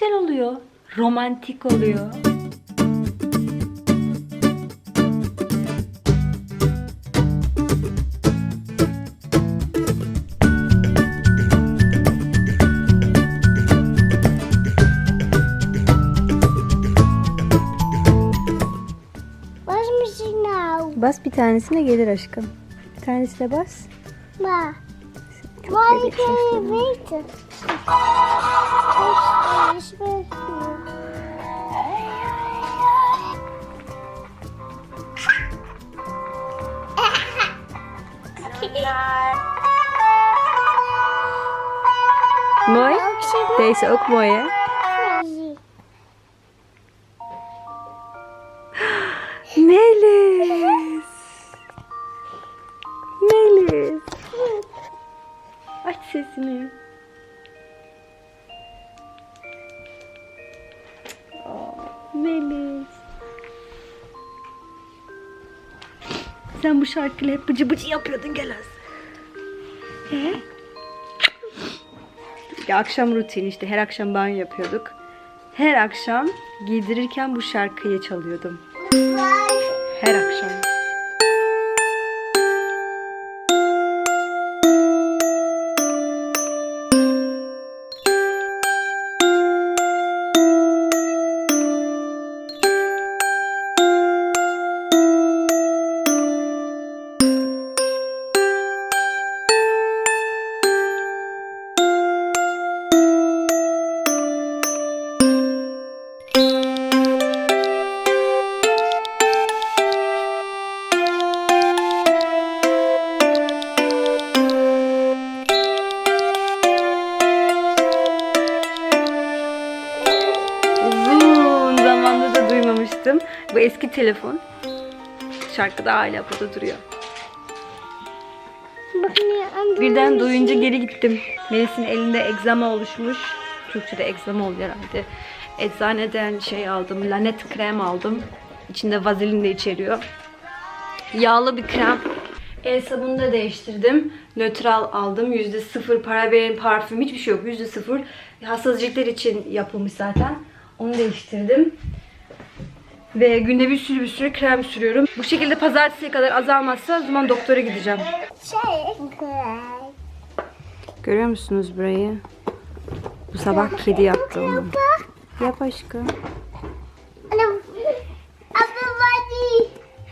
güzel oluyor. Romantik oluyor. Bas bir tanesine gelir aşkım. Bir tanesine bas. Ma. Çok Why bebek it? It's Mooi? Deze ook mooi hè? Melis. Melis. Aç sesini. Melis. Sen bu şarkıyla hep bıcı bıcı yapıyordun gel az. He? Ya akşam rutini işte her akşam banyo yapıyorduk. Her akşam giydirirken bu şarkıyı çalıyordum. Her akşam. Bu eski telefon. Şarkı da hala burada duruyor. Birden duyunca geri gittim. Melis'in elinde egzama oluşmuş. Türkçe'de egzama oluyor herhalde. Eczaneden şey aldım. Lanet krem aldım. İçinde vazelin de içeriyor. Yağlı bir krem. El sabunu da değiştirdim. Nötral aldım. Yüzde sıfır paraben, parfüm hiçbir şey yok. Yüzde sıfır. Hassasiyetler için yapılmış zaten. Onu değiştirdim. Ve günde bir sürü bir sürü krem sürüyorum. Bu şekilde pazartesiye kadar azalmazsa o zaman doktora gideceğim. Şey. Görüyor musunuz burayı? Bu sabah kedi yaptım. Yap aşkım.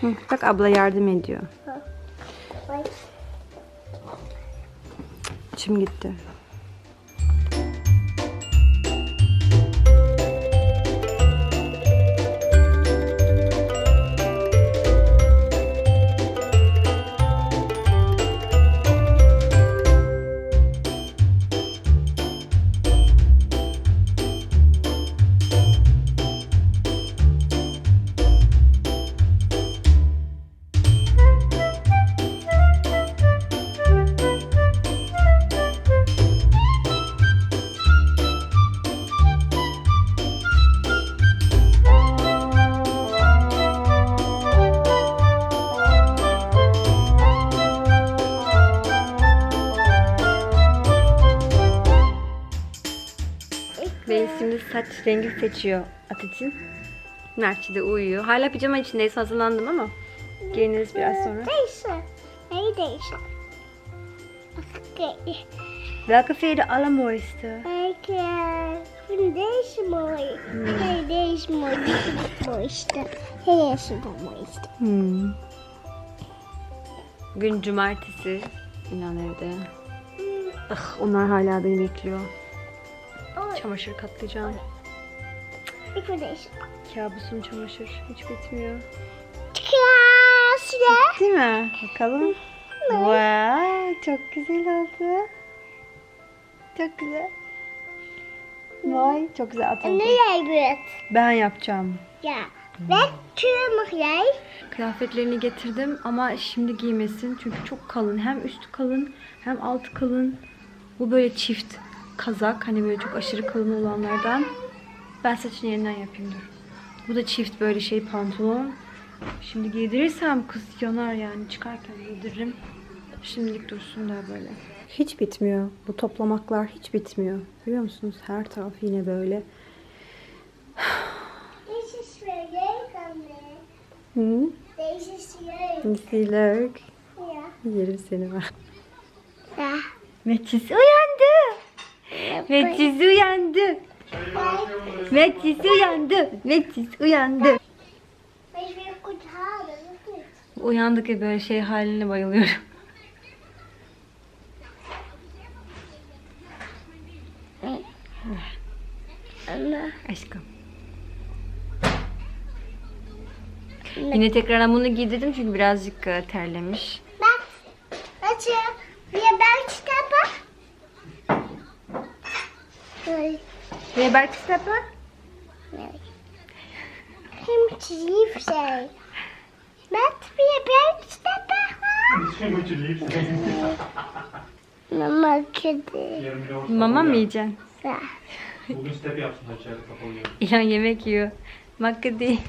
Hı, bak abla yardım ediyor. İçim gitti. Rengi seçiyor at için. Mertçi de uyuyor. Hala pijama içindeyiz hazırlandım ama giyiniriz biraz sonra. Nee, deze. Oké. Welke vind je de allermooiste? Ik vind deze mooi. Nee, deze mooi. Die vind ik het mooiste. Deze het mooiste. Hmm. Bugün cumartesi. İnan evde. Ah, onlar hala beni bekliyor. Çamaşır katlayacağım. Kabusum çamaşır. Hiç bitmiyor. Krasje. Değil mi? Bakalım. Wow, çok güzel oldu. Çok güzel. Vay, çok güzel atıldı. jij beurt. Ben yapacağım. Welke mag jij? Kıyafetlerini getirdim ama şimdi giymesin çünkü çok kalın. Hem üstü kalın hem altı kalın. Bu böyle çift kazak hani böyle çok aşırı kalın olanlardan. Ben saçını yeniden yapayım dur. Bu da çift böyle şey pantolon. Şimdi giydirirsem kız yanar yani çıkarken giydiririm. Şimdilik dursun da böyle. Hiç bitmiyor. Bu toplamaklar hiç bitmiyor. Görüyor musunuz? Her taraf yine böyle. Hı? Misilök. Yerim seni ben. Ya. Metis uyandı. Metis uyandı. Metis uyandı. Metis uyandı. Uyandık ya böyle şey haline bayılıyorum. Anne. Aşkım. Yine tekrardan bunu giydirdim çünkü birazcık e, terlemiş. Bak. Açı. Bir ben kitaba. Hey. Ve belki kitabı? Hem çizeyim şey. Bak bir ben kitaba. Mama kedi. Mama mı yiyeceksin? Bugün step yapsın içeride kapalı. İlan yemek yiyor. Makka değil.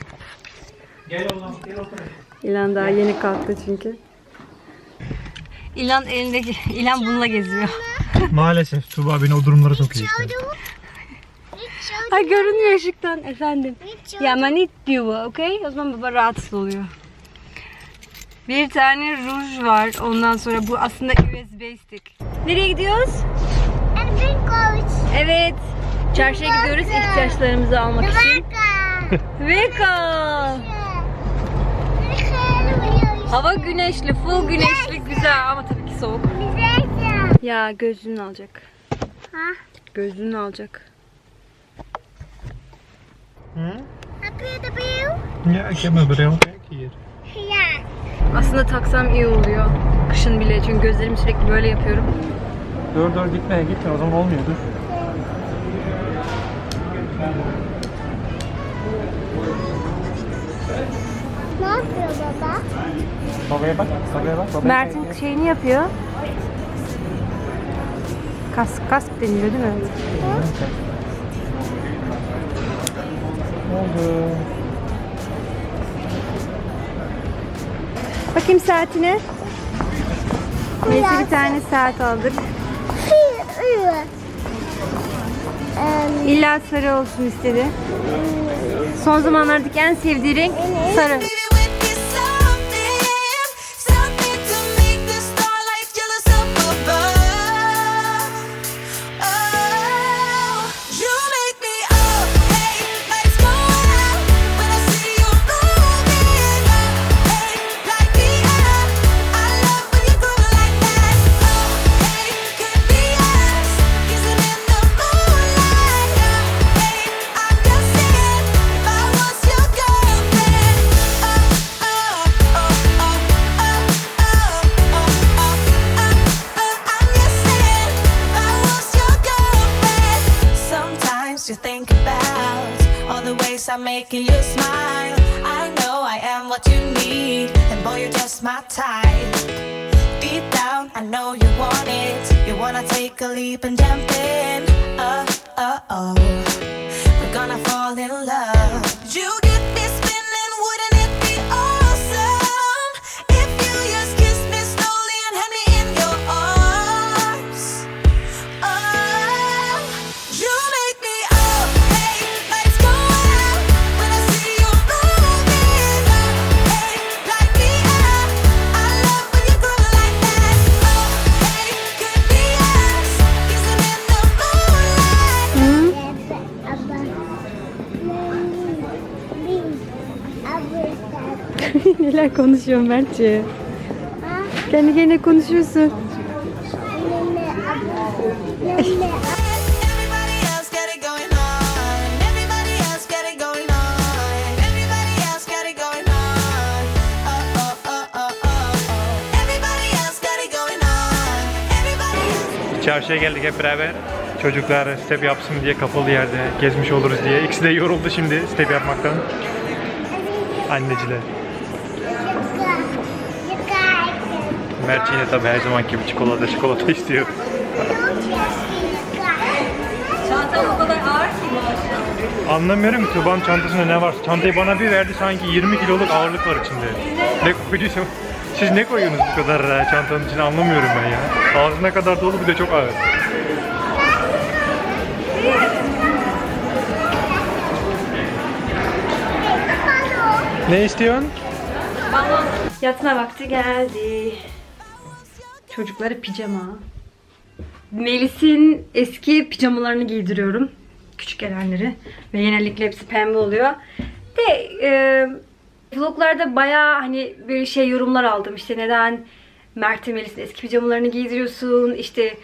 Gel oğlum gel otur. İlan daha yeni kalktı çünkü. İlan elindeki, İlan bununla geziyor. Maalesef Tuba beni o durumlara sokuyor işte. Ay görünmüyor ışıktan efendim. Ya manit diyor okey? O zaman baba rahatsız oluyor. Bir tane ruj var. Ondan sonra bu aslında USB stick. Nereye gidiyoruz? Evet. Çarşıya gidiyoruz ihtiyaçlarımızı almak için. Veka. Hava güneşli, full güneşli, güzel ama tabii ki soğuk. Ya gözlüğünü alacak. Ha? Gözlüğünü alacak. Hı? Heb je de bril? Ya ik heb mijn bril. Kijk hier. Ja. Aslında taksam iyi oluyor. Kışın bile çünkü gözlerimi sürekli böyle yapıyorum. Dur dur gitme gitme o zaman olmuyor dur. Ne yapıyor baba? Babaya bak babaya bak. Babaya Mert'in şeyini yapıyor. Kask, kask deniliyor değil mi? Ne oldu? Bakayım saatine. Neyse bir tane saat aldık. İlla sarı olsun istedi. Son zamanlardaki en sevdiği renk sarı. Making you smile. I know I am what you need, and boy, you're just my type. Deep down, I know you want it. You wanna take a leap and jump in. Uh, uh, oh. We're gonna fall in love. You else got it going on. Everybody. Çarşıya geldik hep beraber. Çocuklar step yapsın diye kapalı yerde gezmiş oluruz diye. İkisi de yoruldu şimdi step yapmaktan. Anneciler. Mert yine tabii her zaman gibi çikolata çikolata istiyor. Çantam o kadar ağır ki Anlamıyorum ki Tuba'nın çantasında ne var. Çantayı bana bir verdi sanki 20 kiloluk ağırlık var içinde. Ne koyduysam siz ne koyuyorsunuz bu kadar e, çantanın içine anlamıyorum ben ya. Ağzına kadar dolu bir de çok ağır. Ne istiyorsun? Yatma vakti geldi. Çocuklara pijama. Melis'in eski pijamalarını giydiriyorum. Küçük gelenleri. Ve genellikle hepsi pembe oluyor. De e, vloglarda bayağı hani bir şey yorumlar aldım. İşte neden Mert'e Melis'in eski pijamalarını giydiriyorsun? İşte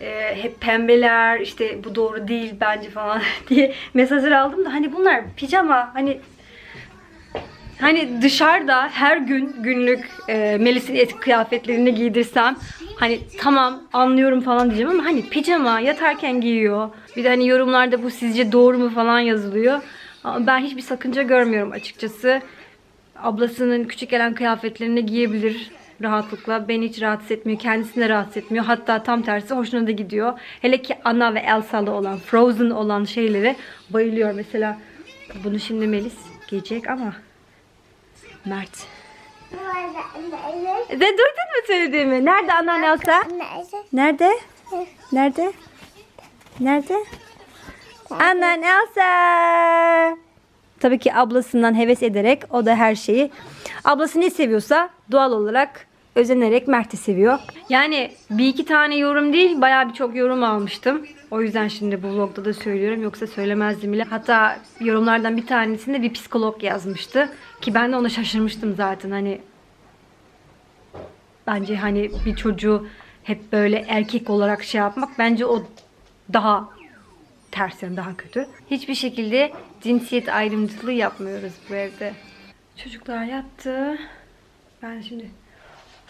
e, hep pembeler, işte bu doğru değil bence falan diye mesajlar aldım da hani bunlar pijama hani Hani dışarıda her gün günlük e, Melis'in eski kıyafetlerini giydirsem hani tamam anlıyorum falan diyeceğim ama hani pijama yatarken giyiyor. Bir de hani yorumlarda bu sizce doğru mu falan yazılıyor. Ama ben hiçbir sakınca görmüyorum açıkçası. Ablasının küçük gelen kıyafetlerini giyebilir rahatlıkla. Beni hiç rahatsız etmiyor. Kendisini de rahatsız etmiyor. Hatta tam tersi hoşuna da gidiyor. Hele ki Anna ve Elsa'lı olan, Frozen olan şeylere bayılıyor. Mesela bunu şimdi Melis giyecek ama Mert. De durdun mu söylediğimi? Nerede annen Elsa? Nerede? Nerede? Nerede? Annen Elsa. Tabii ki ablasından heves ederek o da her şeyi ablası ne seviyorsa doğal olarak özenerek Mert'i seviyor. Yani bir iki tane yorum değil bayağı birçok yorum almıştım. O yüzden şimdi bu vlogda da söylüyorum yoksa söylemezdim bile. Hatta yorumlardan bir tanesinde bir psikolog yazmıştı. Ki ben de ona şaşırmıştım zaten hani bence hani bir çocuğu hep böyle erkek olarak şey yapmak bence o daha ters yani daha kötü. Hiçbir şekilde cinsiyet ayrımcılığı yapmıyoruz bu evde. Çocuklar yattı. Ben şimdi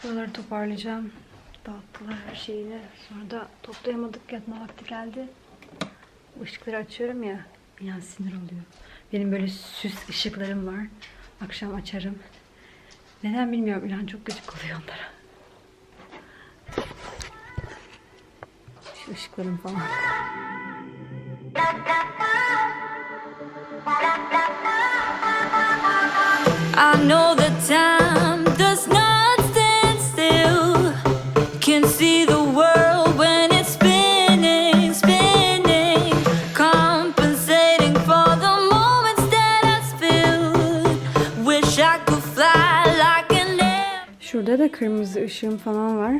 buraları toparlayacağım. Dağıttılar her şeyini. Sonra da toplayamadık. Yatma vakti geldi. Işıkları açıyorum ya. İnan sinir oluyor. Benim böyle süs ışıklarım var. Akşam açarım. Neden bilmiyorum. İnan çok gıcık oluyor onlara. Şu ışıklarım falan. I know kırmızı ışığım falan var.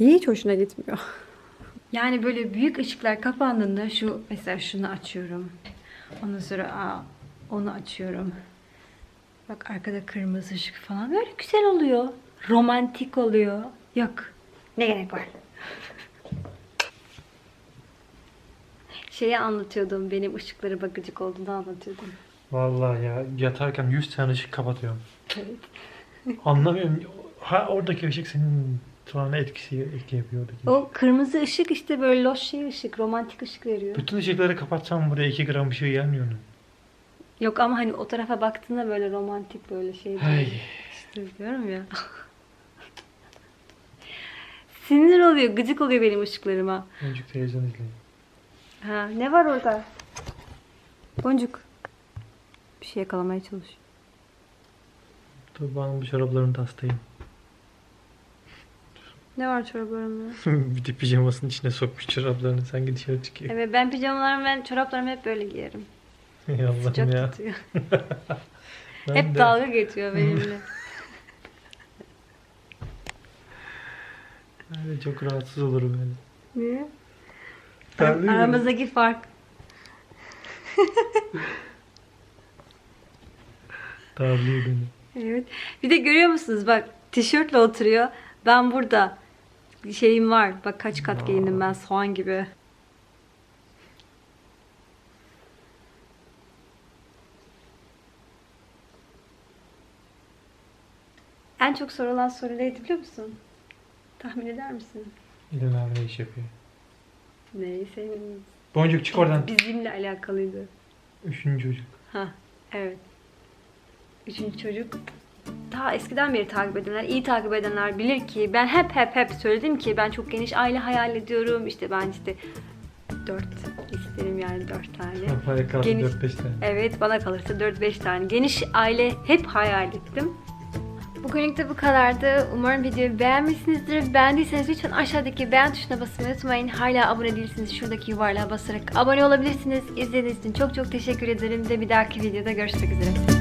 Hiç hoşuna gitmiyor. Yani böyle büyük ışıklar kapandığında şu mesela şunu açıyorum. Ondan sonra aa, onu açıyorum. Bak arkada kırmızı ışık falan böyle güzel oluyor. Romantik oluyor. Yok. Ne gerek var? Şeyi anlatıyordum. Benim ışıkları bakıcık olduğunu anlatıyordum. Vallahi ya yatarken 100 tane ışık kapatıyorum. Evet. Anlamıyorum. Ha oradaki ışık senin sana etkisi etki yapıyor. oradaki. O kırmızı ışık işte böyle loş şey ışık, romantik ışık veriyor. Bütün ışıkları kapatsam buraya 2 gram şey gelmiyor mu? Yok ama hani o tarafa baktığında böyle romantik böyle şey. Hey. İşte diyorum ya. Sinir oluyor, gıcık oluyor benim ışıklarıma. Boncuk televizyon izleyin. Ha, ne var orada? Boncuk. Bir şey yakalamaya çalış. Tuğba'nın bu çoraplarını da hastayım. Ne var çoraplarımda? bir de pijamasının içine sokmuş çoraplarını sanki dışarı çıkıyor. Evet ben pijamalarımı ben çoraplarımı hep böyle giyerim. Ey Allah'ım Sıcak ya. tutuyor. Ben hep de- dalga geçiyor benimle. ben de çok rahatsız olurum yani. Niye? Terliyorum. Aramızdaki fark. Darlıyor beni. Evet. Bir de görüyor musunuz bak tişörtle oturuyor. Ben burada şeyim var. Bak kaç kat giyindim ben soğan gibi. En çok sorulan soru neydi biliyor musun? Tahmin eder misin? İlhan abi ne iş yapıyor? Neyse. Boncuk çık oradan. Bizimle alakalıydı. Üçüncü çocuk. Ha, evet. Üçüncü çocuk. Daha eskiden beri takip edenler, iyi takip edenler bilir ki ben hep hep hep söyledim ki ben çok geniş aile hayal ediyorum. İşte ben işte dört isterim yani dört tane. Kafaya kaldı Geniş- 4-5 tane. Evet bana kalırsa 4-5 tane. Geniş aile hep hayal ettim. Bu Bugünlük de bu kadardı. Umarım videoyu beğenmişsinizdir. Beğendiyseniz lütfen aşağıdaki beğen tuşuna basmayı unutmayın. Hala abone değilseniz şuradaki yuvarlığa basarak abone olabilirsiniz. İzlediğiniz için çok çok teşekkür ederim. De bir dahaki videoda görüşmek üzere.